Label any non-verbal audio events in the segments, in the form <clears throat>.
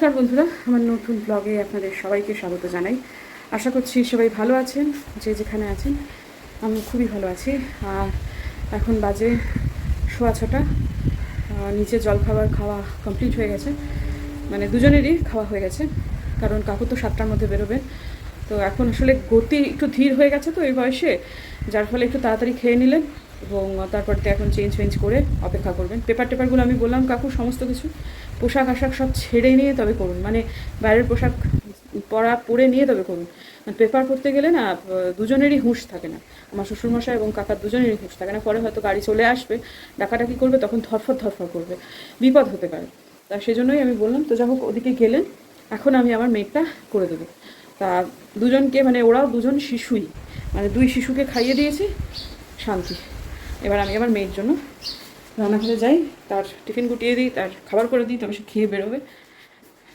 নমস্কার বন্ধুরা, আমার নতুন ব্লগে আপনাদের সবাইকে স্বাগত জানাই। আশা করছি সবাই ভালো আছেন, যে যেখানে আছেন আমি খুবই ভালো আছি। আর এখন বাজে সোয়া ছটা নিচে জল খাবার খাওয়া কমপ্লিট হয়ে গেছে। মানে দুজনেরই খাওয়া হয়ে গেছে, কারণ কাকু তো সাতটার মধ্যে বেরোবেন তো এখন আসলে গতি একটু ধীর হয়ে গেছে তো এই বয়সে, যার ফলে একটু তাড়াতাড়ি খেয়ে নিলেন এবং তারপর তো এখন চেঞ্জ ফেঞ্জ করে অপেক্ষা করবেন। পেপার টেপারগুলো আমি বললাম, কাকু সমস্ত কিছু। পোশাক আশাক সব ছেড়ে নিয়ে তবে করুন। মানে বাইরের পোশাক পরা, পরে নিয়ে তবে করুন। মানে পেপার করতে গেলে না দুজনেরই হুঁশ থাকে না। আমার শ্বশুরমশাই এবং কাকার দুজনেরই হুঁশ থাকে না। পরে হয়তো গাড়ি চলে আসবে, ডাকাডাকি করবে, তখন ধরফর ধরফর করবে। বিপদ হতে পারে। তা সেজন্যই আমি বললাম, তো যা হোক, ওদিকে গেলেন। এখন আমি আমার মেয়েটা করে দেবো। তা দুজনকে মানে ওরাও দুজন শিশুই। মানে দুই শিশুকে খাইয়ে দিয়েছি, শান্তি। এবার আমি আমার মেয়ের জন্য রান্নাঘরে যাই তার টিফিন গুটিয়ে দিই তার খাবার করে দিই তবে সে খেয়ে বেরোবে।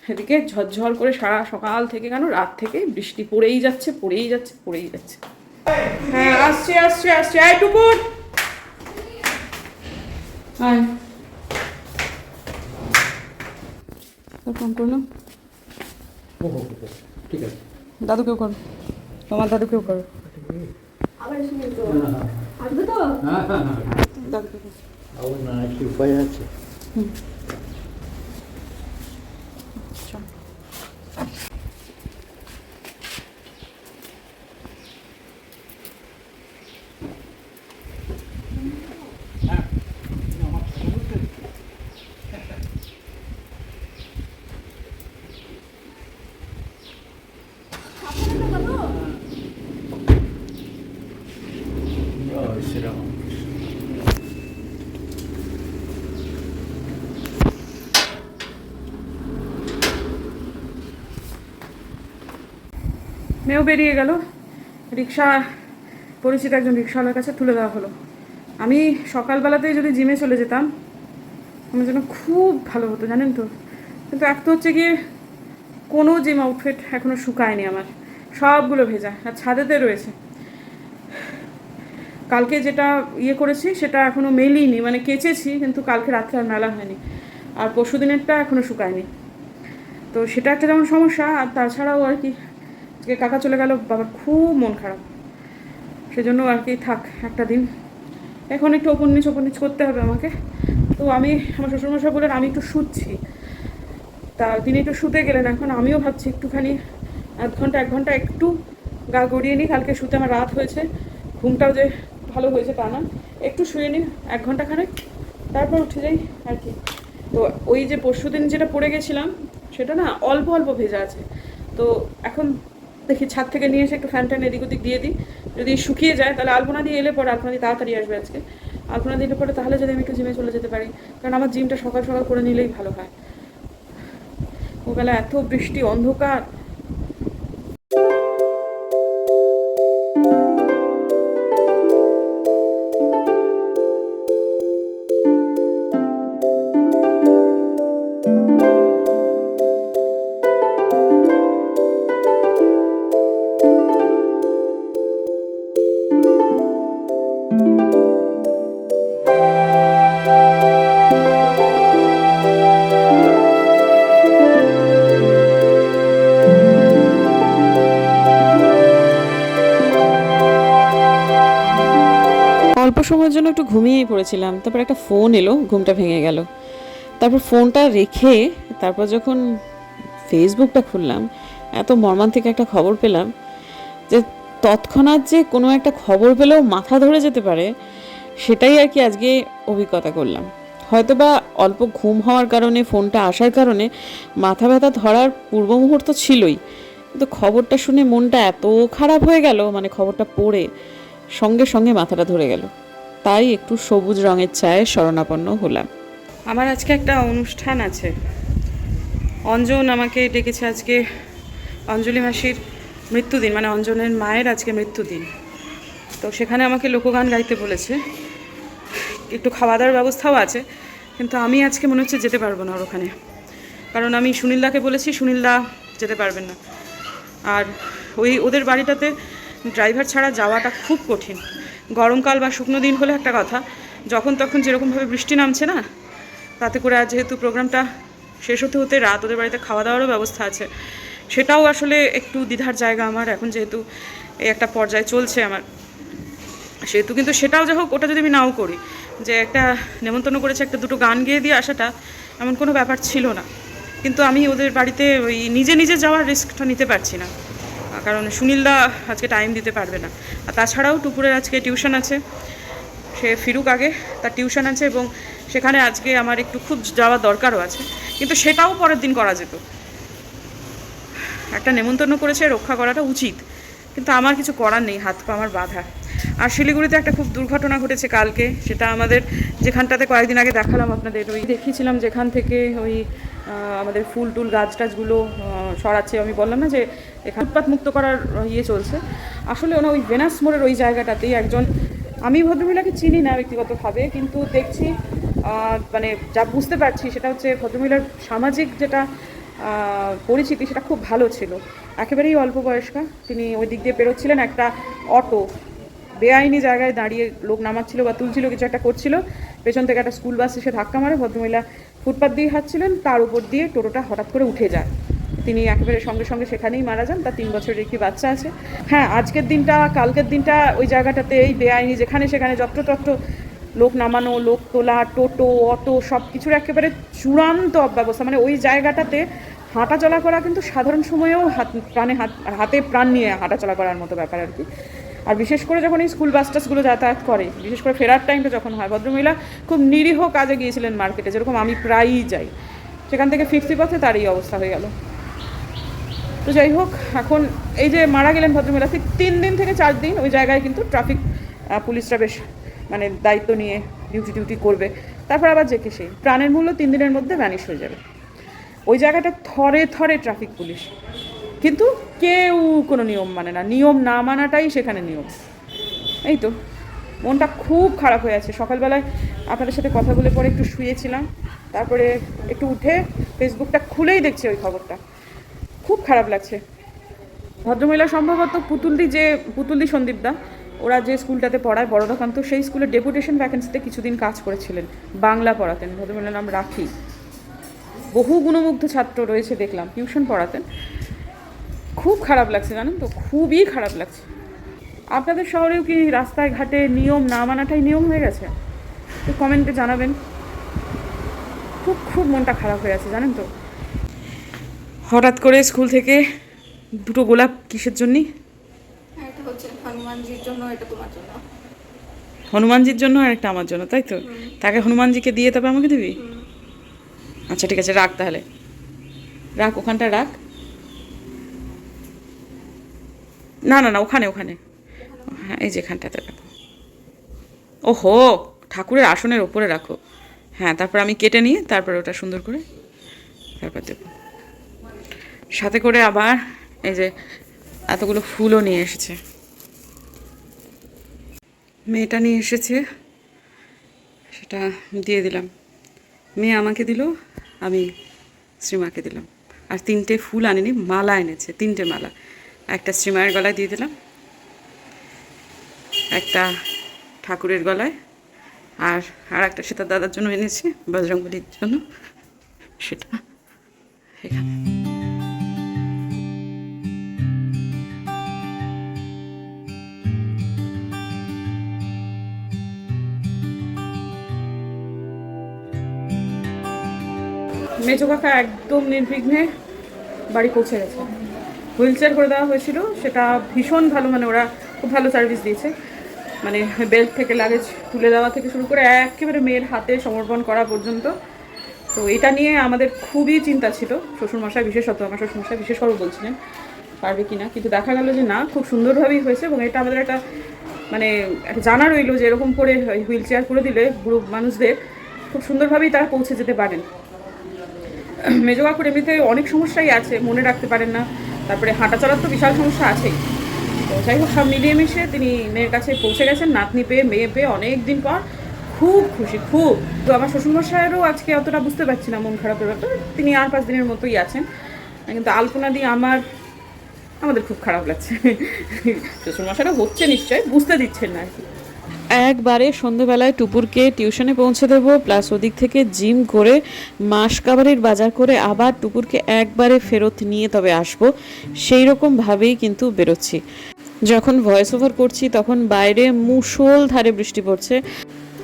এদিকে ঝরঝর করে সারা সকাল থেকে কেন? রাত থেকে বৃষ্টি পড়েই যাচ্ছে পড়েই যাচ্ছে পড়েই যাচ্ছে। হ্যাঁ আসছে আসছে আসছে। আয় টুকুর! আয়। ফোন করল? ঠিক আছে। দাদুকেও করো? তোমার দাদুকেও করো? হ্যাঁ হ্যাঁ হ্যাঁ। দাদুকেও করো আবার না কি উপায় আছে চল জয় শ্রীরাম মেয়েও বেরিয়ে গেল। রিক্সা, পরিচিত একজন রিক্সাওয়ালার কাছে তুলে দেওয়া হলো। আমি সকালবেলাতেই যদি জিমে চলে যেতাম, আমার জন্য খুব ভালো হতো, জানেন তো? কিন্তু এক তো হচ্ছে গিয়ে কোনো জিম আউটফিট এখনও শুকায়নি আমার। সবগুলো ভেজা, আর ছাদেতে রয়েছে। কালকে যেটা ইয়ে করেছি, সেটা এখনও মেলিনি মানে কেচেছি, কিন্তু কালকে রাত্রে আর মেলা হয়নি। আর পরশু দিনেরটা এখনও শুকায়নি। তো সেটা একটা যেমন সমস্যা, আর তাছাড়াও আর কি আজকে কাকা চলে গেল, বাবার খুব মন খারাপ। সেজন্য আর কি থাক, একটা দিন। এখন একটু ওপর নিচ ওপর নিচ করতে হবে আমাকে। তো আমি, আমার শ্বশুরমশাই বললেন, আমি একটু শুচ্ছি। তা তিনি একটু শুতে গেলেন এখন, আমিও ভাবছি একটুখানি, আধ ঘণ্টা, এক ঘণ্টা একটু গা গড়িয়ে নিই। কালকে শুতে আমার রাত হয়েছে, ঘুমটাও যে ভালো হয়েছে তা না। একটু শুয়ে নিই, এক ঘণ্টা খানেক তারপর উঠে যাই আর কি। তো ওই যে পরশু দিন যেটা পড়ে গেছিলাম, সেটা না অল্প অল্প ভেজা আছে। তো এখন দেখি ছাদ থেকে নিয়ে এসে একটু ফ্যান ট্যান এদিক ওদিক দিয়ে দিই। যদি শুকিয়ে যায়, তাহলে আলপনা দিয়ে এলে পরে আলপনা দিয়ে তাড়াতাড়ি আসবে আজকে। আলপনা দিলে পরে তাহলে যদি আমি একটু জিমে চলে যেতে পারি। কারণ আমার জিমটা সকাল সকাল করে নিলেই ভালো হয়। ওবেলা এত বৃষ্টি, অন্ধকার। অল্প সময়ের জন্য একটু ঘুমিয়েই পড়েছিলাম, তারপর একটা ফোন এলো, ঘুমটা ভেঙে গেল। তারপর ফোনটা রেখে তারপর যখন ফেসবুকটা খুললাম, এত মর্মান্তিক একটা খবর পেলাম যে তৎক্ষণাৎ যে কোনো একটা খবর পেলেও মাথা ধরে যেতে পারে, সেটাই আর কি আজকে অভিজ্ঞতা করলাম। হয়তো বা অল্প ঘুম হওয়ার কারণে, ফোনটা আসার কারণে মাথা ব্যথা ধরার পূর্ব মুহূর্ত ছিলই। কিন্তু খবরটা শুনে মনটা এত খারাপ হয়ে গেল মানে খবরটা পড়ে সঙ্গে সঙ্গে মাথাটা ধরে গেল। তাই একটু সবুজ রঙের চায়ে শরণাপন্ন হলাম। আমার আজকে একটা অনুষ্ঠান আছে। অঞ্জন আমাকে ডেকেছে আজকে, অঞ্জলি মাসির মৃত্যুদিন মানে অঞ্জনের মায়ের আজকে মৃত্যুদিন। তো সেখানে আমাকে লোকগান গাইতে বলেছে। একটু খাওয়া দাওয়ার ব্যবস্থাও আছে, কিন্তু আমি আজকে মনে হচ্ছে যেতে পারব না ওর ওখানে। কারণ আমি সুনীলদাকে বলেছি, সুনীলদা যেতে পারবেন না। আর ওই ওদের বাড়িটাতে ড্রাইভার ছাড়া যাওয়াটা খুব কঠিন। গরমকাল বা শুকনো দিন হলে একটা কথা, যখন তখন যেরকমভাবে বৃষ্টি নামছে না, তাতে করে আর যেহেতু প্রোগ্রামটা শেষ হতে হতে রাত, ওদের বাড়িতে খাওয়া দাওয়ারও ব্যবস্থা আছে। সেটাও আসলে একটু দ্বিধার জায়গা আমার। এখন যেহেতু এই একটা পর্যায়ে চলছে আমার। সেহেতু কিন্তু সেটাও যাই হোক, ওটা যদি আমি নাও করি, যে একটা নেমন্তন্ন করেছে, একটা দুটো গান গেয়ে দিয়ে আসাটা এমন কোনো ব্যাপার ছিল না। কিন্তু আমি ওদের বাড়িতে ওই নিজে নিজে যাওয়ার রিস্কটা নিতে পারছি না। কারণ সুনীলদা আজকে টাইম দিতে পারবে না। আর তাছাড়াও টুপুরের আজকে টিউশন আছে। সে ফিরুক আগে, তার টিউশন আছে এবং সেখানে আজকে আমার একটু খুব যাওয়ার দরকারও আছে। কিন্তু সেটাও পরের দিন করা যেত। একটা নেমন্তন্ন করেছে, রক্ষা করাটা উচিত। কিন্তু আমার কিছু করার নেই, হাত পা আমার বাধা। আর শিলিগুড়িতে একটা খুব দুর্ঘটনা ঘটেছে কালকে, সেটা আমাদের যেখানটাতে কয়েকদিন আগে দেখালাম আপনাদের, ওই দেখিয়েছিলাম যেখান থেকে ওই আমাদের ফুল টুল গাছ টাছগুলো সরাচ্ছে। আমি বললাম না যে এখানে ফুটপাত মুক্ত করার ইয়ে চলছে। আসলে ওনা ওই ভেনাস মোড়ের ওই জায়গাটাতেই একজন, আমি ভদ্রমহিলাকে চিনি না ব্যক্তিগতভাবে, কিন্তু দেখছি মানে যা বুঝতে পারছি সেটা হচ্ছে ভদ্রমহিলার সামাজিক যেটা পরিচিতি সেটা খুব ভালো ছিল। একেবারেই অল্প বয়স্কা, তিনি ওই দিক দিয়ে পেরোচ্ছিলেন একটা অটো। বেআইনি জায়গায় দাঁড়িয়ে লোক নামাচ্ছিল বা তুলছিল, কিছু একটা করছিল। পেছন থেকে একটা স্কুল বাস এসে ধাক্কা মারে, ভদ্রমহিলা ফুটপাত দিয়ে হাঁটছিলেন, তার উপর দিয়ে টোটোটা হঠাৎ করে উঠে যায়। তিনি একেবারে সঙ্গে সঙ্গে সেখানেই মারা যান, তার তিন বছরের একটি বাচ্চা আছে। হ্যাঁ আজকের দিনটা, কালকের দিনটা ওই জায়গাটাতে এই বেআইনি, যেখানে সেখানে যত্রতত্র লোক নামানো, লোক তোলা, টোটো, অটো সব কিছুর একেবারে চূড়ান্ত অব্যবস্থা। মানে ওই জায়গাটাতে হাঁটা চলা করা কিন্তু সাধারণ সময়েও হাত, প্রাণে হাত, হাতে প্রাণ নিয়ে হাঁটা চলা করার মতো ব্যাপার আর কি। আর বিশেষ করে যখন এই স্কুল বাস টাসগুলো যাতায়াত করে, বিশেষ করে ফেরার টাইমটা যখন হয়, ভদ্রমহিলা খুব নিরীহ কাজে গিয়েছিলেন মার্কেটে যেরকম আমি প্রায়ই যাই। সেখান থেকে ফিরতি পথে তার এই অবস্থা হয়ে গেল। তো যাই হোক, এখন এই যে মারা গেলেন ভদ্রমহিলা, ঠিক তিন দিন থেকে চার দিন ওই জায়গায় কিন্তু ট্রাফিক পুলিশরা বেশ মানে দায়িত্ব নিয়ে ডিউটি ডিউটি করবে। তারপর আবার যে কে সেই, প্রাণের মূল্য তিন দিনের মধ্যে ভ্যানিশ হয়ে যাবে। ওই জায়গাটা থরে থরে ট্রাফিক পুলিশ কিন্তু কেউ কোনো নিয়ম মানে না। নিয়ম না মানাটাই সেখানে নিয়ম। এই তো। মনটা খুব খারাপ হয়ে আছে। সকালবেলায় আপনাদের সাথে কথা বলে পরে একটু শুয়েছিলাম। তারপরে একটু উঠে ফেসবুকটা খুলেই দেখছি ওই খবরটা। খুব খারাপ লাগছে। ভদ্রমহিলা সম্ভবত পুতুলদি যে, পুতুলদি সন্দীপদা ওরা যে স্কুলটাতে পড়ায় বড় দোকান তো সেই স্কুলের ডেপুটেশন ভ্যাকেন্সিতে কিছুদিন কাজ করেছিলেন। বাংলা পড়াতেন। ভদ্রমহিলার নাম রাখি। বহু গুণমুগ্ধ ছাত্র রয়েছে দেখলাম টিউশন পড়াতেন। খুব খারাপ লাগছে জানেন তো খুবই খারাপ লাগছে। আপনাদের শহরেও কি রাস্তায় ঘাটে নিয়ম না মানাটাই নিয়ম হয়ে গেছে? তো কমেন্টে জানাবেন। খুব খুব মনটা খারাপ হয়ে আছে জানেন তো। হঠাৎ করে স্কুল থেকে দুটো গোলাপ কিসের জন্যে হ্যাঁ, এটা হচ্ছে হনুমানজির জন্য এটা তোমার জন্য। হনুমানজির জন্য আর একটা আমার জন্য তাই তো? তাকে হনুমানজিকে দিয়ে তবে আমাকে দিবি? আচ্ছা ঠিক আছে, রাখ তাহলে। রাখ, ওখানটা রাখ। না না না, ওখানে ওখানে। হ্যাঁ এই যেখানটাতে রাখো। ওহো, ঠাকুরের আসনের ওপরে রাখো। হ্যাঁ তারপর আমি কেটে নিয়ে তারপর ওটা সুন্দর করে তারপর দেবো। সাথে করে আবার এই যে এতগুলো ফুলও নিয়ে এসেছে। মেয়েটা নিয়ে এসেছে। সেটা দিয়ে দিলাম। মেয়ে আমাকে দিল। আমি শ্রীমাকে দিলাম। আর তিনটে ফুল আনিনি, মালা এনেছে, তিনটে মালা। একটা শ্রীমায়ের গলায় দিয়ে দিলাম, একটা ঠাকুরের গলায়, আর আর একটা সেটা দাদার জন্য এনেছি বজরঙ্গলির জন্য, সেটা এখানে। মেজো কাকা একদম নির্বিঘ্নে বাড়ি পৌঁছে গেছে। হুইল চেয়ার করে দেওয়া হয়েছিল, সেটা ভীষণ ভালো মানে ওরা খুব ভালো সার্ভিস দিয়েছে। মানে বেল্ট থেকে লাগেজ তুলে দেওয়া থেকে শুরু করে একেবারে মেয়ের হাতে সমর্পণ করা পর্যন্ত। তো এটা নিয়ে আমাদের খুবই চিন্তা ছিল। শ্বশুরমশাই বিশেষত, আমার শ্বশুরমশাই বিশেষ বলছিলেন, পারবে কি না? কিন্তু দেখা গেল যে না, খুব সুন্দরভাবেই হয়েছে এবং এটা আমাদের একটা মানে জানা রইল যে এরকম করে হুইল চেয়ার করে দিলে গ্রুপ মানুষদের খুব সুন্দরভাবেই তারা পৌঁছে যেতে পারেন। <clears throat> মেজো কাকুর এমনিতে অনেক সমস্যাই আছে, মনে রাখতে পারেন না। তারপরে হাঁটা চলার তো বিশাল সমস্যা আছেই। তো যাই হোক, সব মিলিয়ে মিশে তিনি মেয়ের কাছে পৌঁছে গেছেন, নাতনি পেয়ে, মেয়ে পেয়ে অনেক দিন পর খুব খুশি, খুব। তো আমার শ্বশুরমশাইয়েরও আজকে অতটা বুঝতে পারছি না, মন খারাপের ব্যাপার। তিনি আর পাঁচ দিনের মতোই আছেন। কিন্তু আলপনা দিয়ে আমার, আমাদের খুব খারাপ লাগছে। <laughs> শ্বশুরমশাইরা হচ্ছে নিশ্চয়ই, বুঝতে দিচ্ছেন না আর কি। একবারে সন্ধেবেলায় টুপুরকে টিউশনে পৌঁছে দেবো প্লাস ওদিক থেকে জিম করে মাস কাবারের বাজার করে আবার টুপুরকে একবারে ফেরত নিয়ে তবে আসব। সেই রকমভাবেই কিন্তু বেরোচ্ছি। যখন ভয়েস ওভার করছি তখন বাইরে মুষল ধারে বৃষ্টি পড়ছে।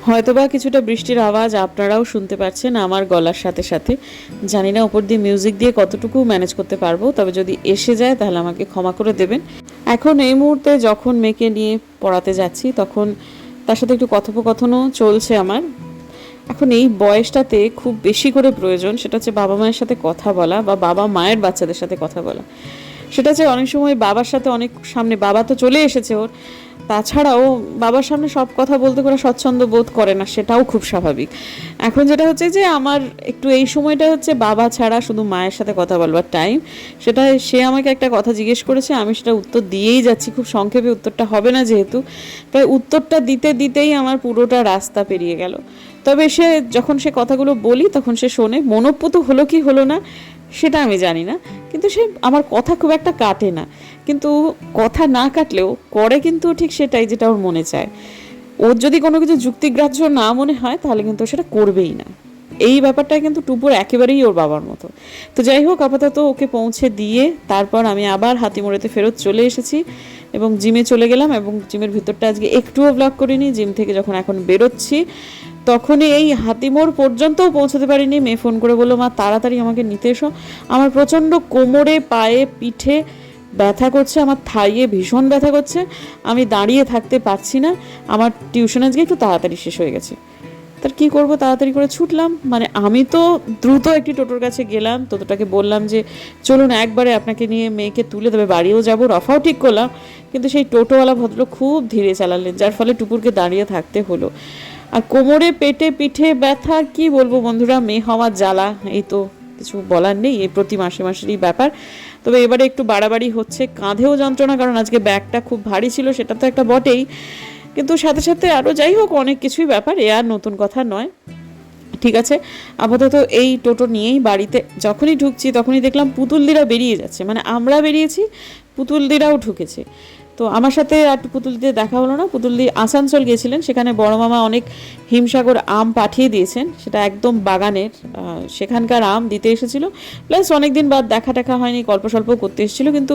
হয়তোবা কিছুটা বৃষ্টির আওয়াজ আপনারাও শুনতে পাচ্ছেন আমার গলার সাথে সাথে। জানি না ওপর দিয়ে মিউজিক দিয়ে কতটুকু ম্যানেজ করতে পারব, তবে যদি এসে যায় তাহলে আমাকে ক্ষমা করে দেবেন। এখন এই মুহূর্তে যখন মেয়েকে নিয়ে পড়াতে যাচ্ছি তখন তার সাথে একটু কথোপকথনও চলছে আমার। এখন এই বয়সটাতে খুব বেশি করে প্রয়োজন, সেটা হচ্ছে বাবা মায়ের সাথে কথা বলা বা বাবা মায়ের বাচ্চাদের সাথে কথা বলা। সেটা হচ্ছে অনেক সময় বাবার সাথে অনেক, সামনে বাবা তো চলে এসেছে ওর তাছাড়াও বাবার সামনে সব কথা বলতে করে স্বচ্ছন্দ বোধ করে না, সেটাও খুব স্বাভাবিক। এখন যেটা হচ্ছে যে আমার একটু এই সময়টা হচ্ছে বাবা ছাড়া শুধু মায়ের সাথে কথা বলবার টাইম সেটা সে আমাকে একটা কথা জিজ্ঞেস করেছে, আমি সেটা উত্তর দিয়েই যাচ্ছি, খুব সংক্ষেপে উত্তরটা হবে না যেহেতু। তাই উত্তরটা দিতে দিতেই আমার পুরোটা রাস্তা পেরিয়ে গেল। তবে সে যখন সে কথাগুলো বলি, তখন সে শোনে, মনোপ্রত হলো কি হলো না, সেটা আমি জানি না। কিন্তু সে আমার কথা খুব একটা কাটে না। কিন্তু কথা না কাটলেও করে কিন্তু ঠিক সেটাই যেটা ওর মনে চায়। ওর যদি কোনো কিছু যুক্তিগ্রাহ্য না মনে হয়, তাহলে কিন্তু সেটা করবেই না। এই ব্যাপারটা কিন্তু টুপুর একেবারেই ওর বাবার মতো। তো যাই হোক, আপাতত ওকে পৌঁছে দিয়ে তারপর আমি আবার হাতিমোড়েতে ফেরত চলে এসেছি এবং জিমে চলে গেলাম এবং জিমের ভিতরটা আজকে একটুও ব্লক করিনি। জিম থেকে যখন এখন বেরোচ্ছি, তখনই এই হাতিমোড় পর্যন্তও পৌঁছতে পারিনি। মেয়ে ফোন করে বলল, মা, তাড়াতাড়ি আমাকে নিতে এসো। আমার প্রচণ্ড কোমরে, পায়ে, পিঠে ব্যথা করছে, আমার থাইয়ে ভীষণ ব্যথা করছে, আমি দাঁড়িয়ে থাকতে পারছি না, আমার টিউশন আজকে একটু তাড়াতাড়ি শেষ হয়ে গেছে। তার কি করব, তাড়াতাড়ি করে ছুটলাম মানে আমি তো দ্রুত একটি টোটোর কাছে গেলাম, টোটোটাকে বললাম যে, চলুন একবারে আপনাকে নিয়ে মেয়েকে তুলে দেবে, বাড়িও যাব। রফাও ঠিক করলাম, কিন্তু সেই টোটোওয়ালা ভদ্র খুব ধীরে চালালেন, যার ফলে টুপুরকে দাঁড়িয়ে থাকতে হলো। আর কোমরে, পেটে, পিঠে ব্যথা, কি বলব বন্ধুরা, মেয়ে হওয়ার জ্বালা, এই তো কিছু বলার নেই, এই প্রতি মাসে মাসেরই ব্যাপার। তবে এবারে একটু বাড়াবাড়ি হচ্ছে, কাঁধেও যন্ত্রণা, কারণ আজকে ব্যাগটা খুব ভারী ছিল, সেটা তো একটা বটেই। কিন্তু সাথে সাথে আরও যাই হোক, অনেক কিছুই ব্যাপার, এ আর নতুন কথা নয়। ঠিক আছে, আপাতত এই টোটো নিয়েই বাড়িতে, যখনই ঢুকছি তখনই দেখলাম পুতুলদিরা বেরিয়ে যাচ্ছে মানে আমরা বেরিয়েছি পুতুলদিরাও ঢুকেছে। তো আমার সাথে আর পুতুলদিদের দেখা হলো না। পুতুলদি আসানসোল গিয়েছিলেন, সেখানে বড় মামা অনেক হিমসাগর আম পাঠিয়ে দিয়েছেন। সেটা একদম বাগানের সেখানকার আম দিতে এসেছিল। প্লাস অনেক দিন বাদ দেখা টাকা হয়নি, গল্প করতে এসেছিল, কিন্তু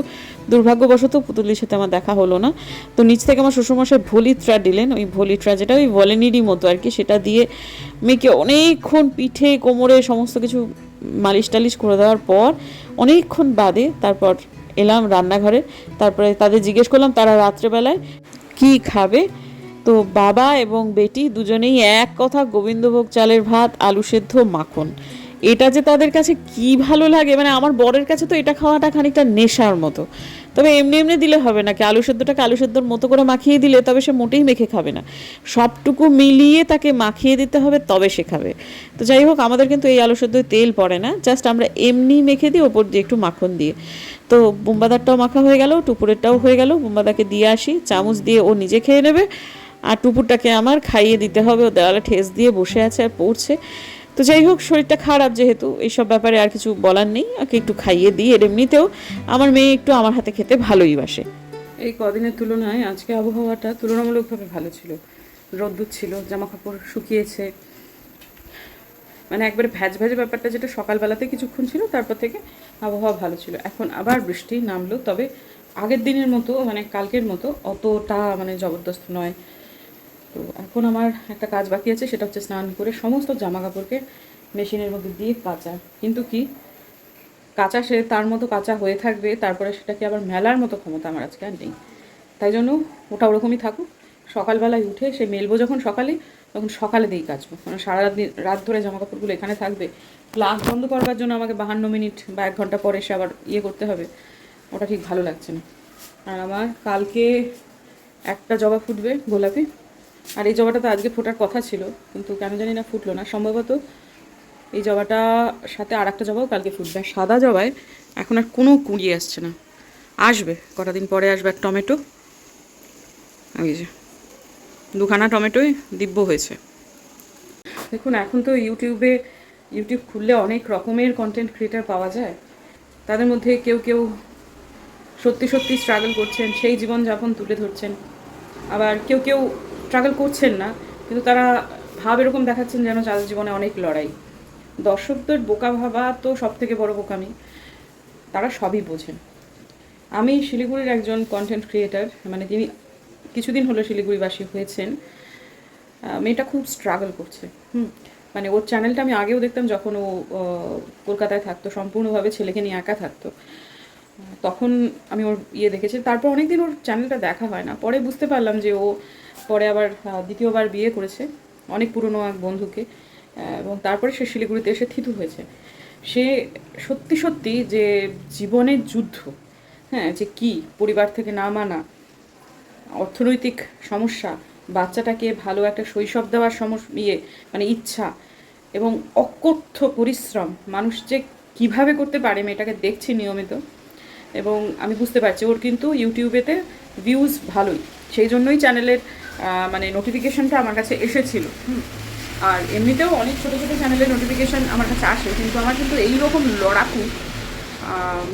দুর্ভাগ্যবশত পুতুলির সাথে আমার দেখা হলো না। তো নিচ থেকে আমার শ্বশুরমশাই ভলিট্রা দিলেন, ওই ভলিট্রা যেটা ওই ভলেনিরই মতো আর কি, সেটা দিয়ে মেয়েকে অনেকক্ষণ পিঠে, কোমরে, সমস্ত কিছু মালিশ টালিশ করে দেওয়ার পর অনেকক্ষণ বাদে তারপর এলাম রান্নাঘরে, তারপরে তাদের জিজ্ঞেস করলাম তারা রাত্রেবেলায় কি খাবে? তো বাবা এবং বেটি দুজনেই এক কথা গোবিন্দভোগ চালের ভাত, আলু সেদ্ধ, মাখন। এটা যে তাদের কাছে কি ভালো লাগে মানে আমার বরের কাছে তো এটা খাওয়াটা খানিকটা নেশার মতো। তবে এমনি এমনি দিলে হবে নাকি আলু সেদ্ধটাকে আলু সেদ্ধর মতো করে মাখিয়ে দিলে তবে সে মোটেই মেখে খাবে না। সবটুকু মিলিয়ে তাকে মাখিয়ে দিতে হবে, তবে সে খাবে। তো যাই হোক, আমাদের কিন্তু এই আলু সেদ্ধয় তেল পড়ে না, জাস্ট আমরা এমনি মেখে দিই, ওপর দিয়ে একটু মাখন দিয়ে। তো বুম্বাদারটাও মাখা হয়ে গেল, টুপুরেরটাও হয়ে গেল, বুম্বাদাকে দিয়ে আসি, চামচ দিয়ে ও নিজে খেয়ে নেবে। আর টুপুরটাকে আমার খাইয়ে দিতে হবে, ও দেওয়ালে ঠেস দিয়ে বসে আছে আর পড়ছে। তো যাই হোক, শরীরটা খারাপ যেহেতু, এইসব ব্যাপারে আর কিছু বলার নেই। ওকে একটু খাইয়ে দিই, এর এমনিতেও আমার মেয়ে একটু আমার হাতে খেতে ভালোই বাসে। এই কদিনের তুলনায় আজকে আবহাওয়াটা তুলনামূলকভাবে ভালো ছিল। রোদ্দুর ছিল জামা কাপড় শুকিয়েছে। মানে একবারে ভ্যাজ ভ্যাজে ব্যাপারটা যেটা সকালবেলাতে কিছুক্ষণ ছিল, তারপর থেকে আবহাওয়া ভালো ছিল। এখন আবার বৃষ্টি নামলো, তবে আগের দিনের মতো মানে কালকের মতো অতটা মানে জবরদস্ত নয়। তো এখন আমার একটা কাজ বাকি আছে, সেটা হচ্ছে স্নান করে সমস্ত জামা কাপড়কে মেশিনের মধ্যে দিয়ে কাচা। কিন্তু কি, কাঁচা সে তার মতো কাঁচা হয়ে থাকবে, তারপরে সেটাকে আবার মেলার মতো ক্ষমতা আমার আজকে আর নেই। তাই জন্য ওটা ওরকমই থাকুক। সকালবেলায় উঠে সে মেলবো যখন সকালে, তখন সকালে দিয়েই কাচবো। মানে সারা রাত রাত ধরে জামা কাপড়গুলো এখানে থাকবে। ক্লাস বন্ধ করবার জন্য আমাকে বাহান্ন মিনিট বা এক ঘণ্টা পরে এসে আবার ইয়ে করতে হবে। ওটা ঠিক ভালো লাগছে না। আর আমার কালকে একটা জবা ফুটবে গোলাপি। আর এই জবাটা তো আজকে ফোটার কথা ছিল, কিন্তু কেন জানি না ফুটলো না। সম্ভবত এই জবাটা সাথে আর একটা জবাও কালকে ফুটবে। আর সাদা জবায় এখন আর কোনো কুড়ি আসছে না। আসবে, কটা দিন পরে আসবে এক টমেটো। এই যে, দুখানা টমেটোই দিব্য হয়েছে। দেখুন, এখন তো ইউটিউবে, ইউটিউব খুললে অনেক রকমের কন্টেন্ট ক্রিয়েটার পাওয়া যায়। তাদের মধ্যে কেউ কেউ সত্যি সত্যি স্ট্রাগল করছেন, সেই জীবনযাপন তুলে ধরছেন। আবার কেউ কেউ স্ট্রাগল করছেন না, কিন্তু তারা ভাব এরকম দেখাচ্ছেন যেন তাদের জীবনে অনেক লড়াই। দর্শকদের বোকা ভাবা তো সব থেকে বড় বোকামি। তারা সবই বোঝেন। আমি শিলিগুড়ির একজন কন্টেন্ট ক্রিয়েটার মানে তিনি কিছুদিন হলো শিলিগুড়িবাসী হয়েছেন মেয়েটা খুব স্ট্রাগল করছে। হুম মানে ওর চ্যানেলটা আমি আগেও দেখতাম যখন ও কলকাতায় থাকতো, সম্পূর্ণভাবে ছেলেকে নিয়ে একা থাকতো। তখন আমি ওর ইয়ে দেখেছি। তারপর অনেকদিন ওর চ্যানেলটা দেখা হয় না। পরে বুঝতে পারলাম যে ও পরে আবার দ্বিতীয়বার বিয়ে করেছে, অনেক পুরনো এক বন্ধুকে এবং তারপরে সে শিলিগুড়িতে এসে থিতু হয়েছে। সে সত্যি সত্যি যে জীবনের যুদ্ধ হ্যাঁ যে কি পরিবার থেকে না মানা, অর্থনৈতিক সমস্যা, বাচ্চাটাকে ভালো একটা শৈশব দেওয়ার সমস ইয়ে মানে ইচ্ছা, এবং অকথ্য পরিশ্রম, মানুষ যে কীভাবে করতে পারে মেয়েটাকে দেখছি নিয়মিত, এবং আমি বুঝতে পারছি, ওর কিন্তু ইউটিউবেতে ভিউজ ভালোই। সেই জন্যই চ্যানেলের মানে নোটিফিকেশনটা আমার কাছে এসেছিল। আর এমনিতেও অনেক ছোটো ছোটো চ্যানেলের নোটিফিকেশান আমার কাছে আসে, কিন্তু আমার কিন্তু এই রকম লড়াকু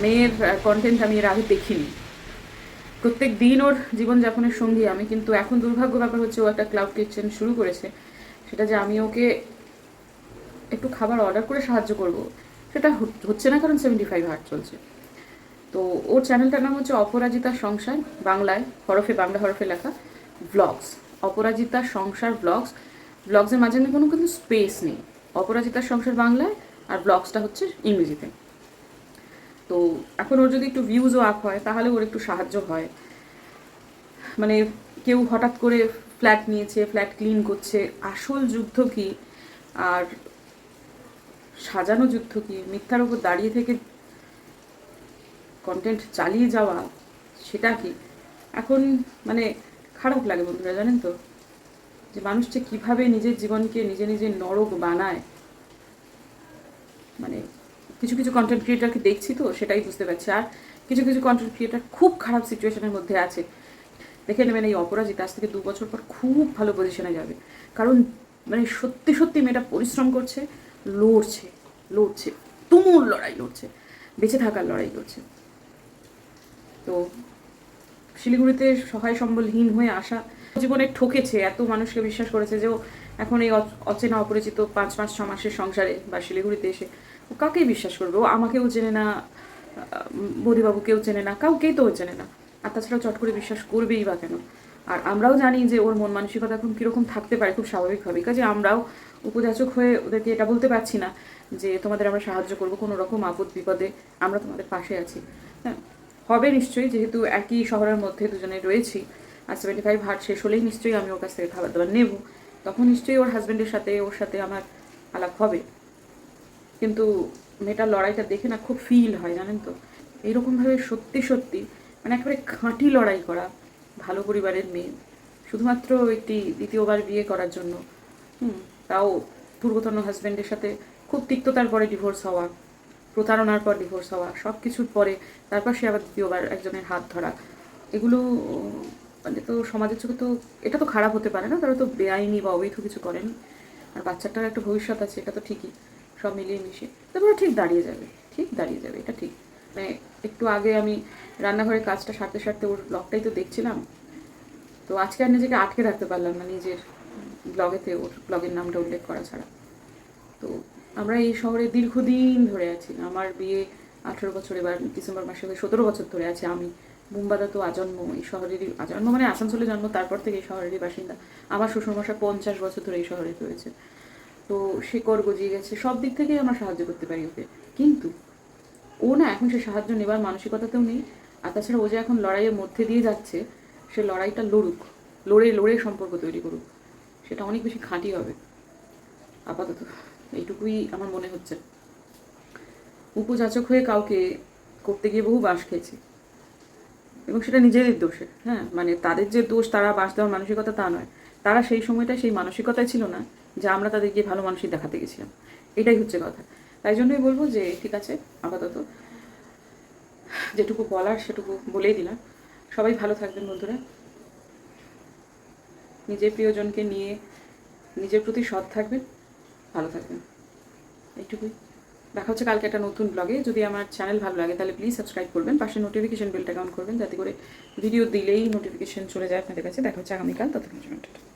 মেয়ের কন্টেন্ট আমি এর আগে দেখিনি। প্রত্যেক দিন ওর জীবনযাপনের সঙ্গী, আমি কিন্তু এখন দুর্ভাগ্য ব্যাপার হচ্ছে ও একটা ক্লাউড কিচেন শুরু করেছে। সেটা যে আমি ওকে একটু খাবার অর্ডার করে সাহায্য করব, সেটা হচ- হচ্ছে না কারণ সেভেন্টি ফাইভ হার্ট চলছে। তো ওর চ্যানেলটার নাম হচ্ছে অপরাজিতা সংসার, বাংলায়, হরফে বাংলা হরফে লেখা। ব্লগস অপরাজিতা সংসার ব্লগস ব্লগসের মাঝখানে কোনো কিন্তু স্পেস নেই। অপরাজিতার সংসার বাংলায় আর ব্লগসটা হচ্ছে ইংরেজিতে। তো এখন ওর যদি একটু ভিউজও আপ হয়, তাহলে ওর একটু সাহায্য হয়। মানে কেউ হঠাৎ করে ফ্ল্যাট নিয়েছে ফ্ল্যাট ক্লিন করছে, আসল যুদ্ধ কি? আর সাজানো যুদ্ধ কি? মিথ্যার উপর দাঁড়িয়ে থেকে কন্টেন্ট চালিয়ে যাওয়া, সেটা কি? এখন মানে খারাপ লাগে বন্ধুরা, জানেন তো? যে মানুষ যে কীভাবে নিজের জীবনকে নিজে নিজে নরক বানায় মানে কিছু কিছু কন্টেন্ট ক্রিয়েটারকে দেখছি তো, সেটাই বুঝতে পারছি। আর কিছু কিছু কন্টেন্ট ক্রিয়েটার খুব খারাপ সিচুয়েশনের মধ্যে আছে। দেখে নেবেন এই অপরাজিত, আজ থেকে দু বছর পর খুব ভালো পজিশনে যাবে। কারণ মানে সত্যি সত্যি মেয়েটা পরিশ্রম করছে, লড়ছে লড়ছে, তুমুল লড়াই লড়ছে, বেঁচে থাকার লড়াই করছে তো শিলিগুড়িতে সহায় সম্বলহীন হয়ে আসা জীবনে ঠকেছে, এত মানুষকে বিশ্বাস করেছে যে ও এখন এই অচ- অচেনা অপরিচিত পাঁচ মাস, ছ মাসের সংসারে বা শিলিগুড়িতে এসে ও কাকেই বিশ্বাস করবে? ও আমাকেও চেনে না বৌদিবাবুকেও চেনে না, কাউকেই তো চেনে না। আর তাছাড়া চট করে বিশ্বাস করবেই বা কেন? আর আমরাও জানি যে ওর মন মানসিকতা এখন কীরকম থাকতে পারে, খুব স্বাভাবিকভাবেই কাজে আমরাও উপযাচক হয়ে ওদেরকে এটা বলতে পারছি না যে তোমাদের আমরা সাহায্য করব, কোনো রকম আপদ বিপদে আমরা তোমাদের পাশে আছি। হ্যাঁ হবে নিশ্চয়ই, যেহেতু একই শহরের মধ্যে দুজনে রয়েছি। আর সেভেন্টি ফাইভ হার্ট শেষ হলেই নিশ্চয়ই আমি ওর কাছ থেকে খাবার দাবার নেব। তখন নিশ্চয়ই ওর হাজব্যান্ডের সাথে, ওর সাথে আমার আলাপ হবে। কিন্তু মেয়েটার লড়াইটা দেখে না খুব ফিল হয়, জানেন তো? এইরকমভাবে সত্যি সত্যি মানে একেবারে খাঁটি লড়াই করা ভালো পরিবারের মেয়ে। শুধুমাত্র একটি দ্বিতীয়বার বিয়ে করার জন্য। হুম, তাও পূর্বতন হাজব্যান্ডের সাথে খুব তিক্ততার পরে ডিভোর্স হওয়া। প্রতারণার পর ডিভোর্স হওয়া সব কিছুর পরে তারপর সে আবার দ্বিতীয়বার একজনের হাত ধরা। এগুলো মানে তো সমাজের চোখে তো, এটা তো খারাপ হতে পারে না, তারা তো বেআইনি বা অবৈধ কিছু করেনি। আর বাচ্চাটার একটা ভবিষ্যৎ আছে, এটা তো ঠিকই, সব মিলিয়ে মিশিয়ে। তারপরে ঠিক দাঁড়িয়ে যাবে, ঠিক দাঁড়িয়ে যাবে, এটা ঠিক। মানে একটু আগে আমি রান্নাঘরের কাজটা সারতে সারতে ওর ব্লগটাই তো দেখছিলাম। তো আজকে আর নিজেকে আটকে রাখতে পারলাম না নিজের ব্লগেতে ওর ব্লগের নামটা উল্লেখ করা ছাড়া। তো আমরা এই শহরে দীর্ঘদিন ধরে আছি। আমার বিয়ে আঠেরো বছর, এবার ডিসেম্বর মাসে হয়ে সতেরো বছর ধরে আছে আমি। মুম্বাদা তো আজন্ম, এই শহরেরই আজন্ম মানে আসানসোলে জন্ম, তারপর থেকে এই শহরেরই বাসিন্দা। আমার শ্বশুরমশাই পঞ্চাশ বছর ধরে এই শহরে রয়েছে। তো সে কর গজিয়ে গেছে, সব দিক থেকেই আমরা সাহায্য করতে পারি ওকে। কিন্তু ও না, এখন সে সাহায্য নেবার মানসিকতাতেও নেই। আর তাছাড়া ও যে এখন লড়াইয়ের মধ্যে দিয়ে যাচ্ছে, সে লড়াইটা লড়ুক। লড়ে লড়ে সম্পর্ক তৈরি করুক। সেটা অনেক বেশি খাঁটি হবে, আপাতত। এইটুকুই আমার মনে হচ্ছে। উপযাচক হয়ে কাউকে করতে গিয়ে বহু বাস খেয়েছি। এবং সেটা নিজেদের দোষে হ্যাঁ? মানে তাদের যে দোষ, তারা বাস দেওয়ার মানসিকতা তা নয়। তারা সেই সময়টা সেই মানসিকতায় ছিল না, যে আমরা তাদেরকে ভালো মানুষই দেখাতে গেছিলাম। এটাই হচ্ছে কথা। তাই জন্যই বলব যে, ঠিক আছে, আপাতত যেটুকু বলার সেটুকু বলেই দিলাম। সবাই ভালো থাকবেন বন্ধুরা। নিজের প্রিয়জনকে নিয়ে নিজের প্রতি সৎ থাকবেন। ভালো থাকবেন। এইটুকুই। দেখা হচ্ছে কালকে একটা নতুন ব্লগে যদি আমার চ্যানেল ভালো লাগে, তাহলে প্লিজ সাবস্ক্রাইব করবেন। পাশে নোটিফিকেশন বেলটা অন করবেন, যাতে করে ভিডিও দিলেই নোটিফিকেশন চলে যায় আপনাদের কাছে। দেখা হচ্ছে আগামীকাল। ততক্ষণ।